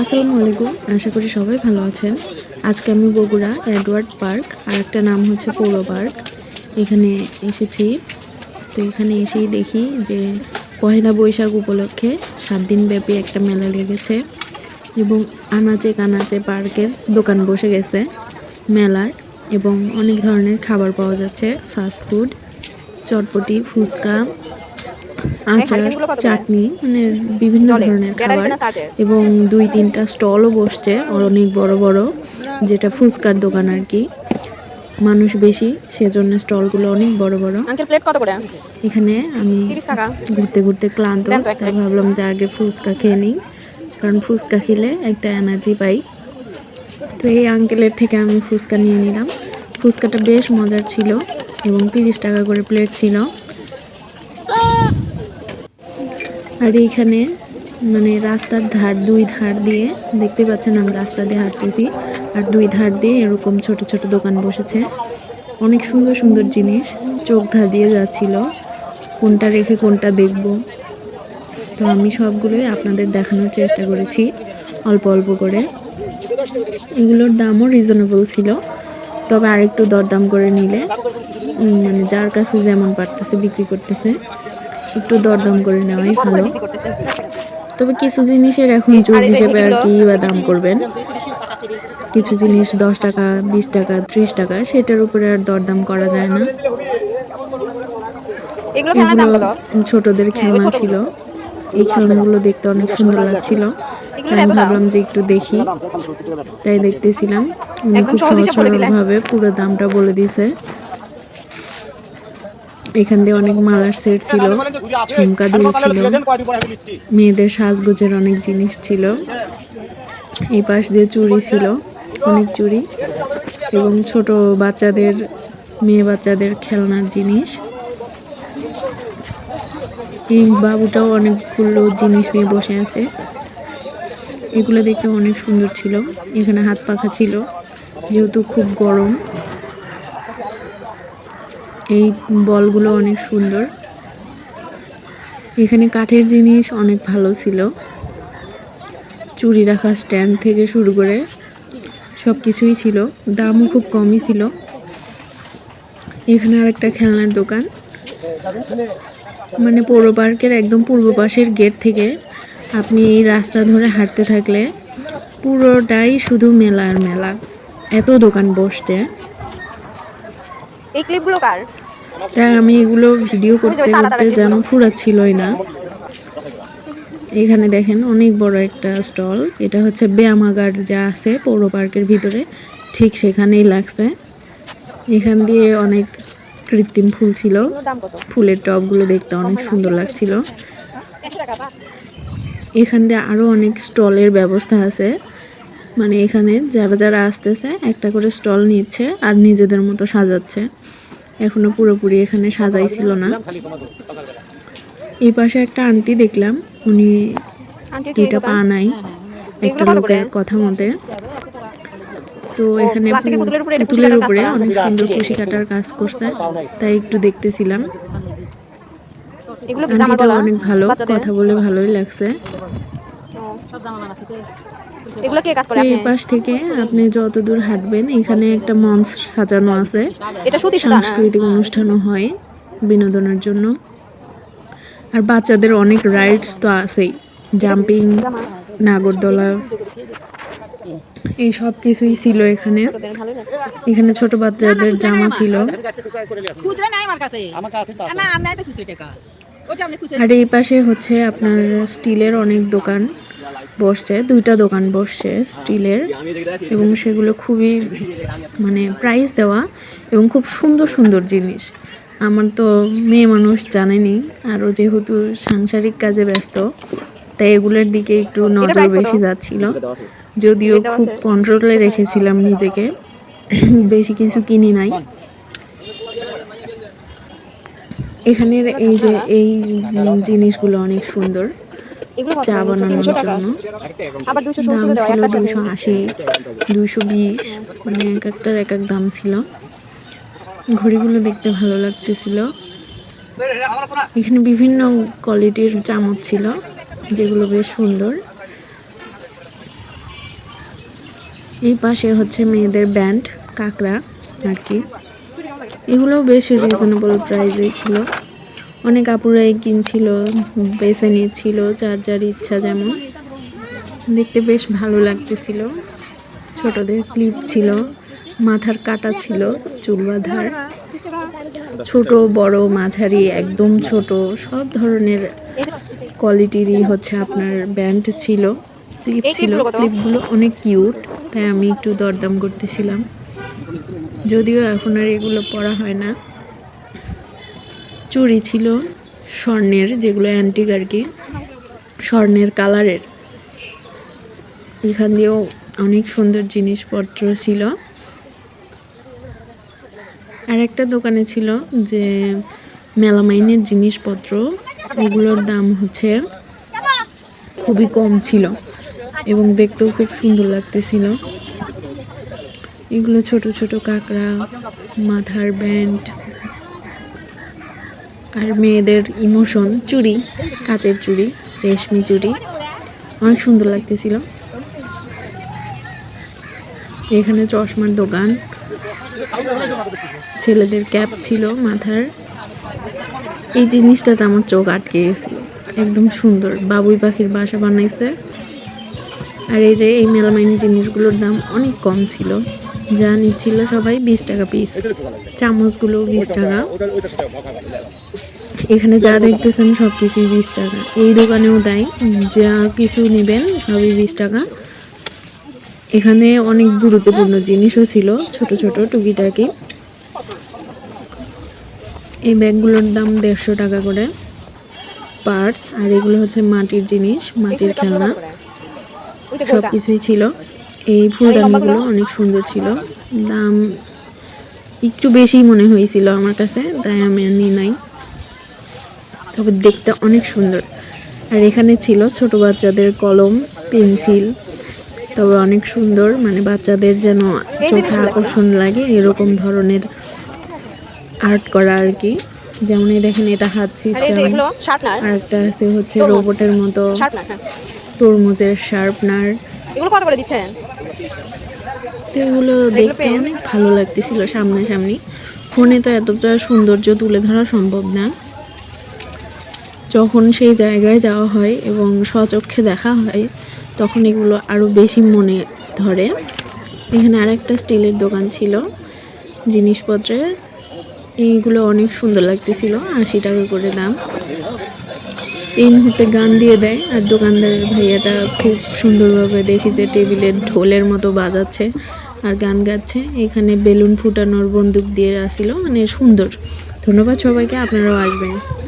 আসসালামু আলাইকুম। আশা করি সবাই ভালো আছেন। আজকে আমি বগুড়া এডওয়ার্ড পার্ক আর একটা নাম হচ্ছে পৌর পার্ক। এখানে এসেছি। তো এখানে এসেই দেখি যে পহেলা বৈশাখ উপলক্ষে সাত দিন ব্যাপী একটা মেলা লেগেছে এবং আনাচে কানাচে পার্কের দোকান বসে গেছে মেলার এবং অনেক ধরনের খাবার পাওয়া যাচ্ছে ফাস্ট ফুড চটপটি, ফুচকা আচার চাটনি মানে বিভিন্ন ধরনের খাবার। এবং দুই তিনটা স্টলও বসছে অনেক বড় বড় যেটা ফুচকার দোকান আর কি। মানুষ বেশি সেজন্য স্টলগুলো অনেক বড় বড়। প্লেট কত করে? এখানে আমি ঘুরতে ঘুরতে ক্লান্ত তাই ভাবলাম যে আগে ফুচকা খেয়ে নিই কারণ ফুচকা খেলে একটা এনার্জি পাই। তো এই আঙ্কেলের থেকে আমি ফুচকা নিয়ে নিলাম। ফুচকাটা বেশ মজার ছিল এবং তিরিশ টাকা করে প্লেট ছিল। আর এইখানে মানে রাস্তার ধার, দুই ধার দিয়ে দেখতে পাচ্ছেন আমি রাস্তা দিয়ে হাঁটতেছি। আর দুই ধার দিয়ে এরকম ছোট ছোট দোকান বসেছে। অনেক সুন্দর সুন্দর জিনিস চোখ ধা দিয়ে যাচ্ছিল। কোনটা রেখে কোনটা দেখব। তো আমি সবগুলোই আপনাদের দেখানোর চেষ্টা করেছি অল্প অল্প করে। এগুলোর দামও রিজনেবল ছিল। তবে আরেকটু দরদাম করে নিলে মানে যার কাছে যেমন পারতেছে বিক্রি করতেছে। একটু দরদাম করে নেওয়াই ভালো। তবে কিছু জিনিসের এখন যুগ যে হিসেবে আর কি বা দাম করবেন। কিছু জিনিস দশ টাকা বিশ টাকা ত্রিশ টাকা সেটার উপরে আর দরদাম করা যায় না। এগুলো ছোটদের খেলনা ছিল। এই খেলনাগুলো দেখতে অনেক সুন্দর লাগছিল। তাই আমি ভাবলাম যে একটু দেখি। তাই দেখতেছিলাম। খুব সহজ সহজ হিসাব বলে দিলেন। ভাবে পুরো দামটা বলে দিছে এখান দিয়ে অনেক মালার সেট ছিল, ঝুমকা দিয়েছিল, মেয়েদের সাজগোজের অনেক জিনিস ছিল। এই পাশ দিয়ে চুড়ি ছিল, অনেক চুড়ি এবং ছোট বাচ্চাদের, মেয়ে বাচ্চাদের খেলনার জিনিস। এই বাবুটাও অনেকগুলো জিনিস নিয়ে বসে আছে। এগুলো দেখতে অনেক সুন্দর ছিল। এখানে হাত পাখা ছিল, যেহেতু খুব গরম। এই বলগুলো অনেক সুন্দর। এখানে কাঠের জিনিস অনেক ভালো ছিল। চুরি রাখা স্ট্যান্ড থেকে শুরু করে সব কিছুই ছিল। দামও খুব কমই ছিল। এখানে আর একটা খেলনার দোকান। মানে পৌর পার্কের একদম পূর্ব পাশের গেট থেকে আপনি এই রাস্তা ধরে হাঁটতে থাকলে পুরোটাই শুধু মেলা আর মেলা। এত দোকান বসছে। এই ক্লিপগুলো কার? তাই আমি এগুলো ভিডিও করতে করতে যেন ফুরাচ্ছিলই না। এখানে দেখেন অনেক বড় একটা স্টল। এটা হচ্ছে ব্যায়ামাগার যা আছে পৌর পার্কের ভিতরে। ঠিক সেখানেই লাগছে। এখান দিয়ে অনেক কৃত্রিম ফুল ছিল। ফুলের টবগুলো দেখতে অনেক সুন্দর লাগছিল। এখান দিয়ে আরও অনেক স্টলের ব্যবস্থা আছে। মানে এখানে যারা যারা আসতেছে একটা করে স্টল নিচ্ছে আর নিজেদের মতো সাজাচ্ছে। এখনও পুরোপুরি এখানে সাজাই ছিল না। এই পাশে একটা আন্টি দেখলাম উনি দুইটা পা নাই একটা লোকের কথা মতে। তো এখানে পুতুলের উপরে এটা? অনেক সুন্দর খুশি কাটার কাজ করছে তাই একটু দেখতেছিলাম। গলা অনেক ভালো কথা বলে ভালোই লাগছে। এগুলো কে কাজ করে? এই আপনি? পাশ থেকে আপনি যত দূর হাঁটবেন এখানে একটা মঞ্চ সাজানো আছে। এটা সুতি সুতা না? সাংস্কৃতিক অনুষ্ঠানও হয় বিনোদনের জন্য। আর বাচ্চাদের অনেক রাইডস তো আছেই। জাম্পিং নাগরদোলা এই সব কিছুই ছিল এখানে। এখানে ছোট বাচ্চাদের জামা ছিল। খুচরা নাই আমার কাছে। আমাকে আছে তো না আমি তো খুচরা টাকা। আর এই পাশে হচ্ছে আপনার স্টিলের অনেক দোকান বসছে দুইটা দোকান বসছে স্টিলের এবং সেগুলো খুবই মানে প্রাইস দেওয়া এবং খুব সুন্দর সুন্দর জিনিস। আমার তো মেয়ে মানুষ জানেনি আরও যেহেতু সাংসারিক কাজে ব্যস্ত তাই এগুলোর দিকে একটু নজর বেশি যাচ্ছিল। যদিও খুব কন্ট্রোলে রেখেছিলাম নিজেকে বেশি কিছু কিনি নাই। এখানের এই যে এই জিনিসগুলো অনেক সুন্দর চা বানানোর জন্য। দাম ছিল দুইশো আশি দুইশো বিশ মানে এক একটার এক এক দাম ছিল। ঘড়িগুলো দেখতে ভালো লাগতেছিল। এখানে বিভিন্ন কোয়ালিটির চামচ ছিল যেগুলো বেশ সুন্দর। এই পাশে হচ্ছে মেয়েদের ব্যান্ড কাকড়া আর কি। এগুলো বেশ রিজনেবল প্রাইসে ছিল। অনেক আপুরাই কিনছিল, বেছে নিচ্ছিল যার যার ইচ্ছা যেমন। দেখতে বেশ ভালো লাগতেছিল। ছোটদের ক্লিপ ছিল, মাথার কাটা ছিল, চুল বাঁধার। ছোট, বড়, মাঝারি, একদম ছোট, সব ধরনের কোয়ালিটিরই হচ্ছে আপনার ব্যান্ড ছিল। ক্লিপ ছিল। ক্লিপগুলো অনেক কিউট তাই আমি একটু দরদাম করতেছিলাম। যদিও এখন আর এগুলো পরা হয় না। চুড়ি ছিল স্বর্ণের, যেগুলো অ্যান্টিক আর কি। স্বর্ণের কালারের এখান দিয়েও অনেক সুন্দর জিনিসপত্র ছিল। আর একটা দোকানে ছিল যে মেলামাইনের জিনিসপত্র, ওগুলোর দাম হচ্ছে খুবই কম ছিল এবং দেখতেও খুব সুন্দর লাগতেছিল। এগুলো ছোট ছোট কাঁকড়া, মাথার ব্যান্ড আর মেয়েদের ইমোশন, চুড়ি, কাচের চুড়ি, রেশমি চুড়ি। অনেক সুন্দর লাগতেছিল। এখানে চশমার দোকান। ছেলেদের ক্যাপ ছিল মাথার। এই জিনিসটাতে আমার চোখ আটকে গেছিল। একদম সুন্দর। বাবুই পাখির বাসা বানাইছে। আর এই যে এই মেলামাইনি জিনিসগুলোর দাম অনেক কম ছিল। যা নিচ্ছিল সবাই বিশ টাকা পিস চামচগুলো বিশ টাকা। এখানে যা দেখতেছেন সব কিছুই বিশ টাকা। এই দোকানেও দেয় যা কিছু নেবেন সবই বিশ টাকা। এখানে অনেক গুরুত্বপূর্ণ জিনিসও ছিল, ছোট ছোট টুকিটাকি। এই ব্যাগগুলোর দাম দেড়শো টাকা করে পার্টস, আর এগুলো হচ্ছে মাটির জিনিস, মাটির খেলনা। সব কিছুই ছিল। এই ফুলদানিগুলো অনেক সুন্দর ছিল। দাম একটু বেশি মনে হয়েছিল আমার কাছে তাই আমি নিই নাই। তবে দেখতে অনেক সুন্দর। আর এখানে ছিল ছোট বাচ্চাদের কলম পেন্সিল তবে অনেক সুন্দর। মানে বাচ্চাদের যেন চোখে আকর্ষণ লাগে এরকম ধরনের আর্ট করা আর কি। যেমন এই দেখেন এটা হাত সিস্টেম আর একটা আছে হচ্ছে রোবটের মতো হ্যাঁ। তরমুজের শার্পনার। এগুলো কত করে দিচ্ছেন? তো এগুলো দেখতে অনেক ভালো লাগতেছিল সামনাসামনি। ফোনে তো এতটা সৌন্দর্য তুলে ধরা সম্ভব না। যখন সেই জায়গায় যাওয়া হয় এবং স্বচক্ষে দেখা হয় তখন এগুলো আরও বেশি মনে ধরে। এখানে আরেকটা স্টিলের দোকান ছিল জিনিসপত্রের। এইগুলো অনেক সুন্দর লাগতেছিল আশি টাকা করে দাম। এই মুহূর্তে গান দিয়ে দেয় আর দোকানদার ভাইয়াটা খুব সুন্দরভাবে দেখি যে টেবিলে ঢোলের মতো বাজাচ্ছে আর গান গাচ্ছে। এখানে বেলুন ফুটানোর বন্দুক দিয়ে আসছিল মানে সুন্দর। ধন্যবাদ সবাইকে, আপনারাও আসবেন।